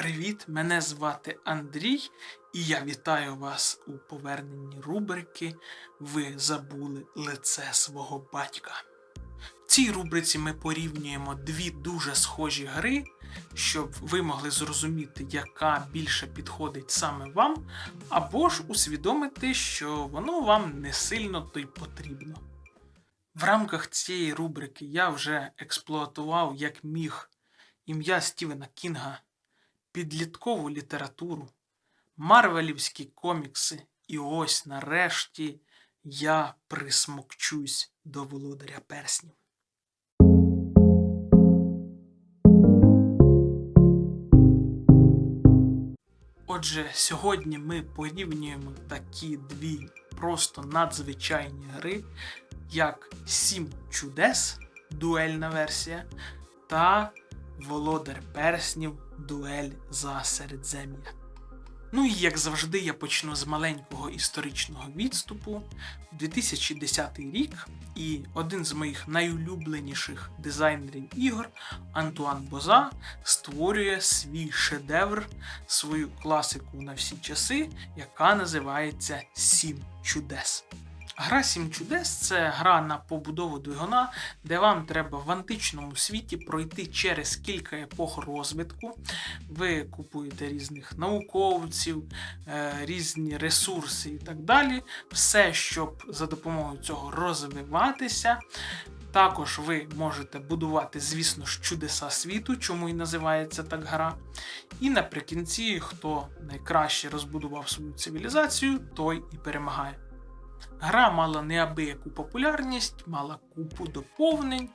Привіт! Мене звати Андрій, і я вітаю вас у поверненні рубрики Ви забули лице свого батька. В цій рубриці ми порівнюємо дві дуже схожі гри, щоб ви могли зрозуміти, яка більше підходить саме вам, або ж усвідомити, що воно вам не сильно то й потрібно. В рамках цієї рубрики я вже експлуатував як міг ім'я Стівена Кінга, підліткову літературу, марвелівські комікси, і ось нарешті я присмокчусь до володаря перснів. Отже, сьогодні ми порівнюємо такі дві просто надзвичайні гри, як Сім чудес, дуельна версія, та Володар перснів Дуель за Середзем'я. Ну і як завжди, я почну з маленького історичного відступу. 2010 рік, і один з моїх найулюбленіших дизайнерів ігор Антуан Боза створює свій шедевр, свою класику на всі часи, яка називається Сім чудес. Гра Сім чудес це гра на побудову двигуна, де вам треба в античному світі пройти через кілька епох розвитку. Ви купуєте різних науковців, е, різні ресурси і так далі. Все, щоб за допомогою цього розвиватися. Також ви можете будувати, звісно ж, чудеса світу, чому і називається так гра. І наприкінці, хто найкраще розбудував свою цивілізацію, той і перемагає. Гра мала неабияку популярність, мала купу доповнень.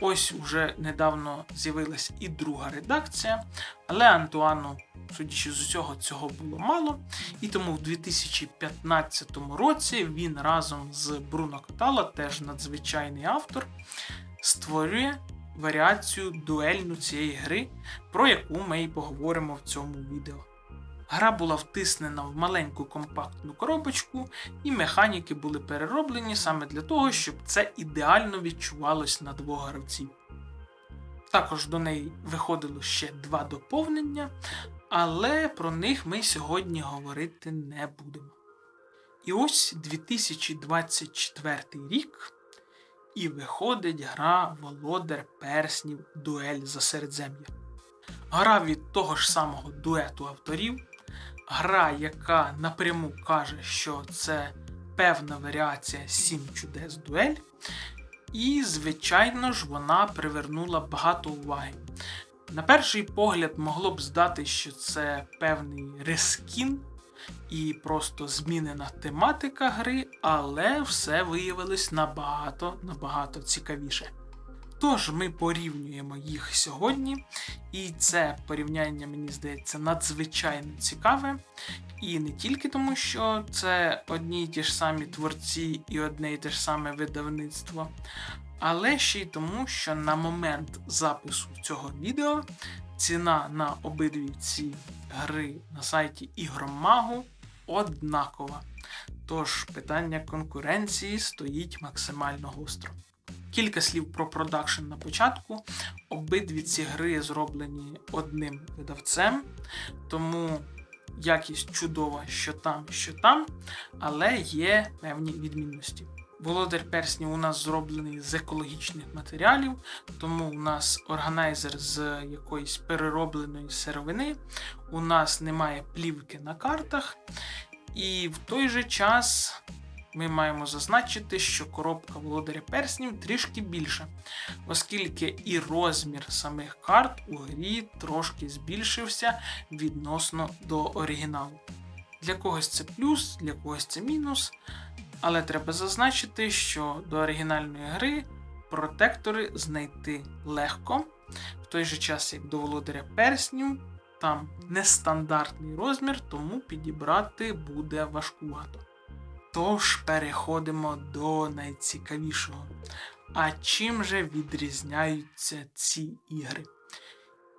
Ось уже недавно з'явилась і друга редакція, але Антуану, судячи з усього, цього було мало. І тому в 2015 році він разом з Бруно Катала, теж надзвичайний автор, створює варіацію дуельну цієї гри, про яку ми і поговоримо в цьому відео. Гра була втиснена в маленьку компактну коробочку, і механіки були перероблені саме для того, щоб це ідеально відчувалось на двох гравців. Також до неї виходило ще два доповнення, але про них ми сьогодні говорити не будемо. І ось 2024 рік, і виходить гра Володар Перснів Дуель за Середзем'я. Гра від того ж самого дуету авторів, гра, яка напряму каже, що це певна варіація 7 чудес дуель. І, звичайно ж, вона привернула багато уваги. На перший погляд, могло б здати, що це певний рескін і просто змінена тематика гри, але все виявилось набагато набагато цікавіше. Тож ми порівнюємо їх сьогодні, і це порівняння, мені здається, надзвичайно цікаве. І не тільки тому, що це одні й ті ж самі творці і одне й те ж саме видавництво, але ще й тому, що на момент запису цього відео ціна на обидві ці гри на сайті Ігромагу однакова. Тож питання конкуренції стоїть максимально гостро. Кілька слів про продакшн на початку. Обидві ці гри зроблені одним видавцем, тому якість чудова, що там, що там, але є певні відмінності. Володар перснів у нас зроблений з екологічних матеріалів, тому у нас органайзер з якоїсь переробленої сировини, у нас немає плівки на картах, і в той же час ми маємо зазначити, що коробка володаря перснів трішки більша, оскільки і розмір самих карт у грі трошки збільшився відносно до оригіналу. Для когось це плюс, для когось це мінус. Але треба зазначити, що до оригінальної гри протектори знайти легко, в той же час, як до володаря перснів, там нестандартний розмір, тому підібрати буде важкувато. Тож переходимо до найцікавішого. А чим же відрізняються ці ігри?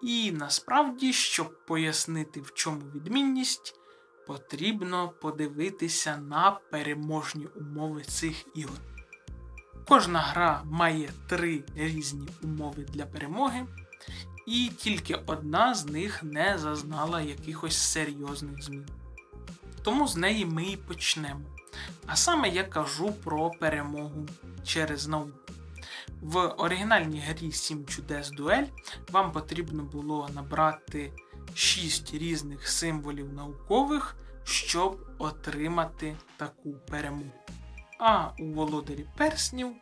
І насправді, щоб пояснити, в чому відмінність, потрібно подивитися на переможні умови цих ігор. Кожна гра має три різні умови для перемоги, і тільки одна з них не зазнала якихось серйозних змін. Тому з неї ми і почнемо. А саме я кажу про перемогу через науку. В оригінальній грі 7 чудес дуель вам потрібно було набрати 6 різних символів наукових, щоб отримати таку перемогу. А у володарі перснів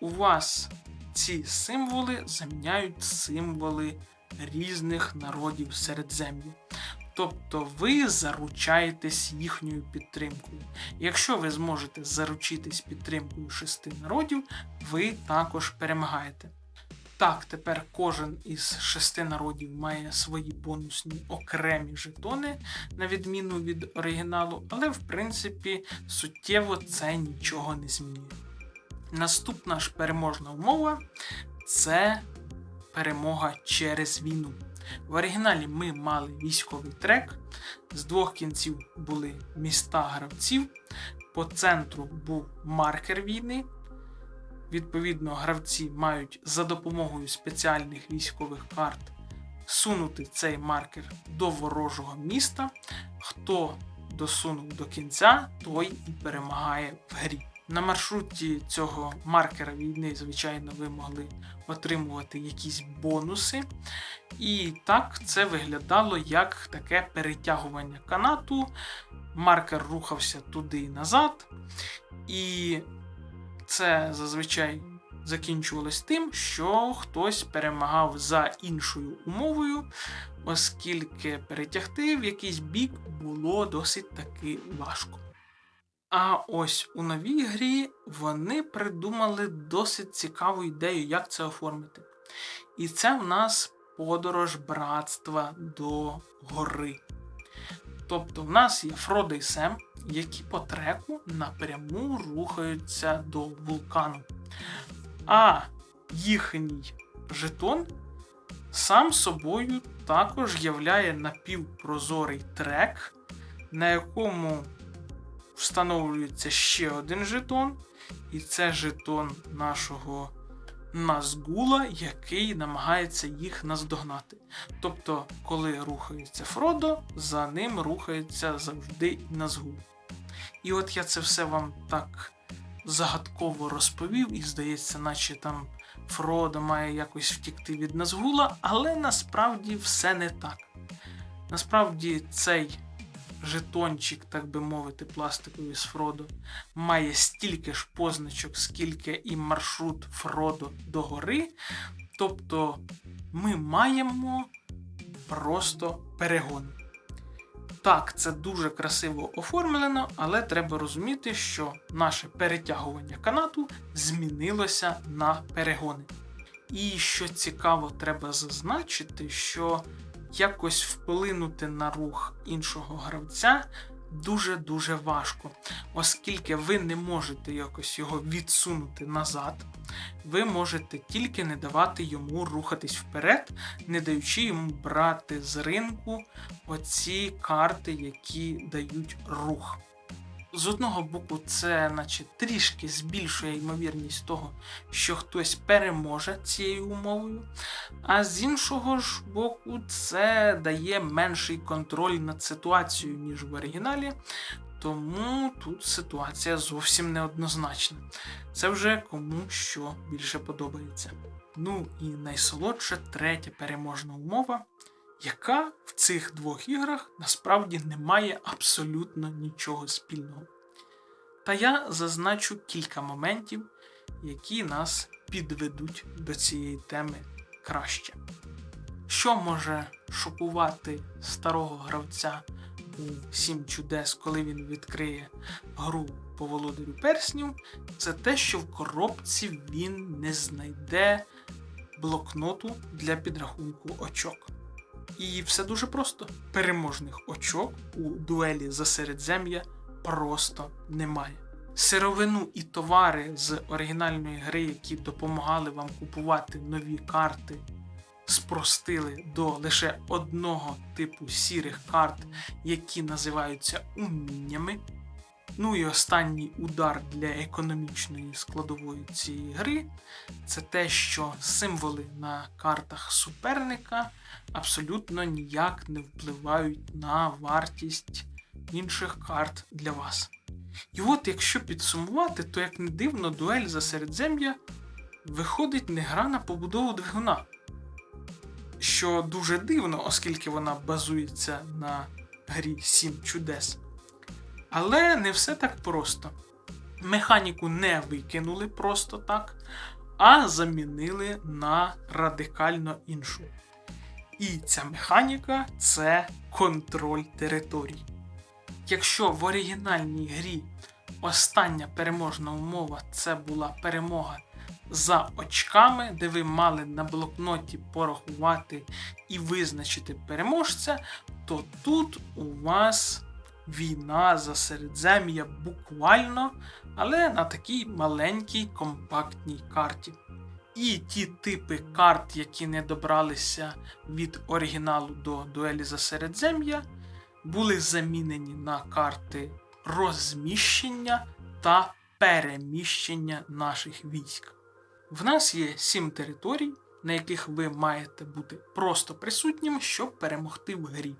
у вас ці символи заміняють символи різних народів Середзем'я. Тобто ви заручаєтесь їхньою підтримкою. Якщо ви зможете заручитись підтримкою шести народів, ви також перемагаєте. Так, тепер кожен із шести народів має свої бонусні окремі жетони, на відміну від оригіналу, але в принципі суттєво це нічого не змінює. Наступна ж переможна умова це перемога через війну. В оригіналі ми мали військовий трек, з двох кінців були міста гравців, по центру був маркер війни. Відповідно, гравці мають за допомогою спеціальних військових карт сунути цей маркер до ворожого міста. Хто досунув до кінця, той і перемагає в грі. На маршруті цього маркера війни, звичайно, ви могли отримувати якісь бонуси. І так це виглядало як таке перетягування канату. Маркер рухався туди і назад. І це зазвичай закінчувалось тим, що хтось перемагав за іншою умовою, оскільки перетягти в якийсь бік було досить таки важко. А ось у новій грі вони придумали досить цікаву ідею, як це оформити. І це в нас подорож братства до гори. Тобто в нас є Фродо і Сем, які по треку напряму рухаються до вулкану. А їхній жетон сам собою також являє напівпрозорий трек, на якому встановлюється ще один жетон, і це жетон нашого Назгула, який намагається їх наздогнати. Тобто, коли рухається Фродо, за ним рухається завжди Назгул. І от я це все вам так загадково розповів, і здається, наче там Фродо має якось втікти від Назгула, але насправді все не так. Насправді цей жетончик, так би мовити, пластиковий з Фродо, має стільки ж позначок, скільки і маршрут Фродо до гори. Тобто ми маємо просто перегон. Так, це дуже красиво оформлено, але треба розуміти, що наше перетягування канату змінилося на перегони. І що цікаво, треба зазначити, що якось вплинути на рух іншого гравця дуже-дуже важко, оскільки ви не можете якось його відсунути назад. Ви можете тільки не давати йому рухатись вперед, не даючи йому брати з ринку оці карти, які дають рух. З одного боку, це наче трішки збільшує ймовірність того, що хтось переможе цією умовою, а з іншого ж боку, це дає менший контроль над ситуацією, ніж в оригіналі. Тому тут ситуація зовсім неоднозначна. Це вже кому що більше подобається. Ну і найсолодша третя переможна умова, яка в цих двох іграх насправді не має абсолютно нічого спільного. Та я зазначу кілька моментів, які нас підведуть до цієї теми краще. Що може шокувати старого гравця у Сім чудес, коли він відкриє гру по володарю перснів, це те, що в коробці він не знайде блокноту для підрахунку очок. І все дуже просто. Переможних очок у дуелі за Середзем'я просто немає. Сировину і товари з оригінальної гри, які допомагали вам купувати нові карти, спростили до лише одного типу сірих карт, які називаються уміннями. Ну і останній удар для економічної складової цієї гри це те, що символи на картах суперника абсолютно ніяк не впливають на вартість інших карт для вас. І от якщо підсумувати, то як не дивно, дуель за середзем'я виходить не гра на побудову двигуна. Що дуже дивно, оскільки вона базується на грі 7 чудес. Але не все так просто. Механіку не викинули просто так, а замінили на радикально іншу. І ця механіка це контроль територій. Якщо в оригінальній грі остання переможна умова це була перемога за очками, де ви мали на блокноті порахувати і визначити переможця, то тут у вас війна за середзем'я буквально, але на такій маленькій компактній карті. І ті типи карт, які не добралися від оригіналу до дуелі за середзем'я, були замінені на карти розміщення та переміщення наших військ. В нас є сім територій, на яких ви маєте бути просто присутнім, щоб перемогти в грі.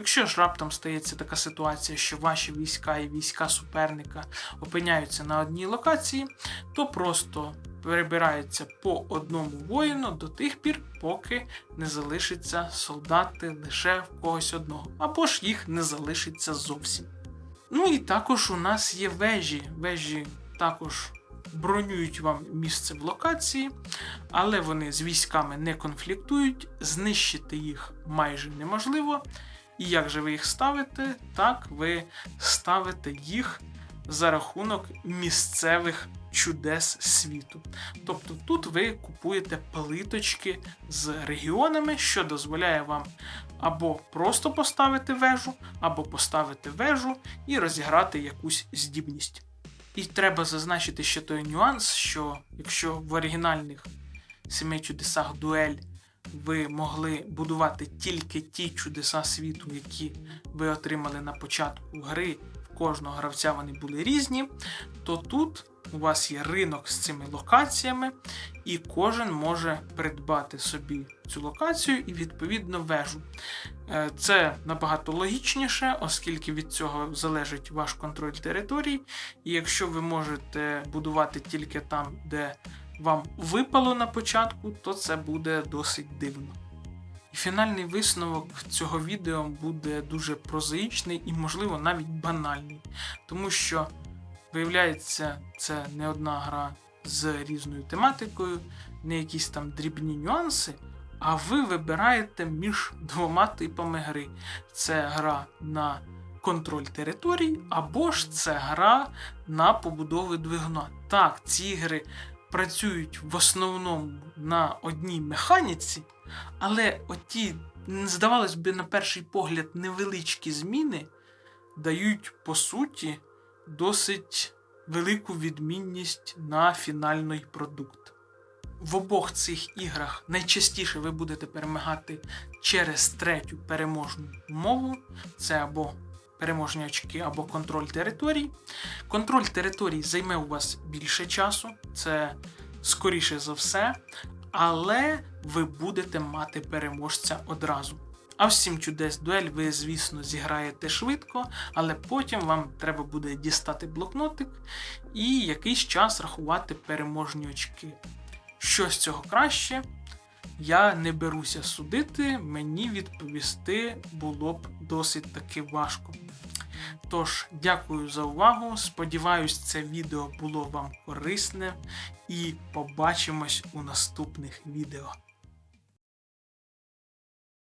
Якщо ж раптом стається така ситуація, що ваші війська і війська суперника опиняються на одній локації, то просто перебираються по одному воїну до тих пір, поки не залишиться солдати лише в когось одного, або ж їх не залишиться зовсім. Ну і також у нас є вежі. Вежі також бронюють вам місце в локації, але вони з військами не конфліктують, знищити їх майже неможливо. І як же ви їх ставите? Так, ви ставите їх за рахунок місцевих чудес світу. Тобто тут ви купуєте плиточки з регіонами, що дозволяє вам або просто поставити вежу, або поставити вежу і розіграти якусь здібність. І треба зазначити ще той нюанс, що якщо в оригінальних семи чудесах дуель ви могли будувати тільки ті чудеса світу, які ви отримали на початку гри, в кожного гравця вони були різні, то тут у вас є ринок з цими локаціями, і кожен може придбати собі цю локацію і відповідно вежу. Е, Це набагато логічніше, оскільки від цього залежить ваш контроль територій. І якщо ви можете будувати тільки там, де вам випало на початку, то це буде досить дивно. І фінальний висновок цього відео буде дуже прозаїчний і, можливо, навіть банальний. Тому що, виявляється, це не одна гра з різною тематикою, не якісь там дрібні нюанси, а ви вибираєте між двома типами гри. Це гра на контроль територій, або ж це гра на побудову двигуна. Так, ці ігри працюють в основному на одній механіці, але оті, здавалось би, на перший погляд, невеличкі зміни дають, по суті, досить велику відмінність на фінальний продукт. В обох цих іграх найчастіше ви будете перемагати через третю переможну умову. Це або переможні очки, або контроль територій. Контроль територій займе у вас більше часу, це скоріше за все, але ви будете мати переможця одразу. А в 7 чудес дуель ви, звісно, зіграєте швидко, але потім вам треба буде дістати блокнотик і якийсь час рахувати переможні очки. Що з цього краще, я не беруся судити, мені відповісти було б досить таки важко. Тож, дякую за увагу. Сподіваюсь, це відео було вам корисне і побачимось у наступних відео.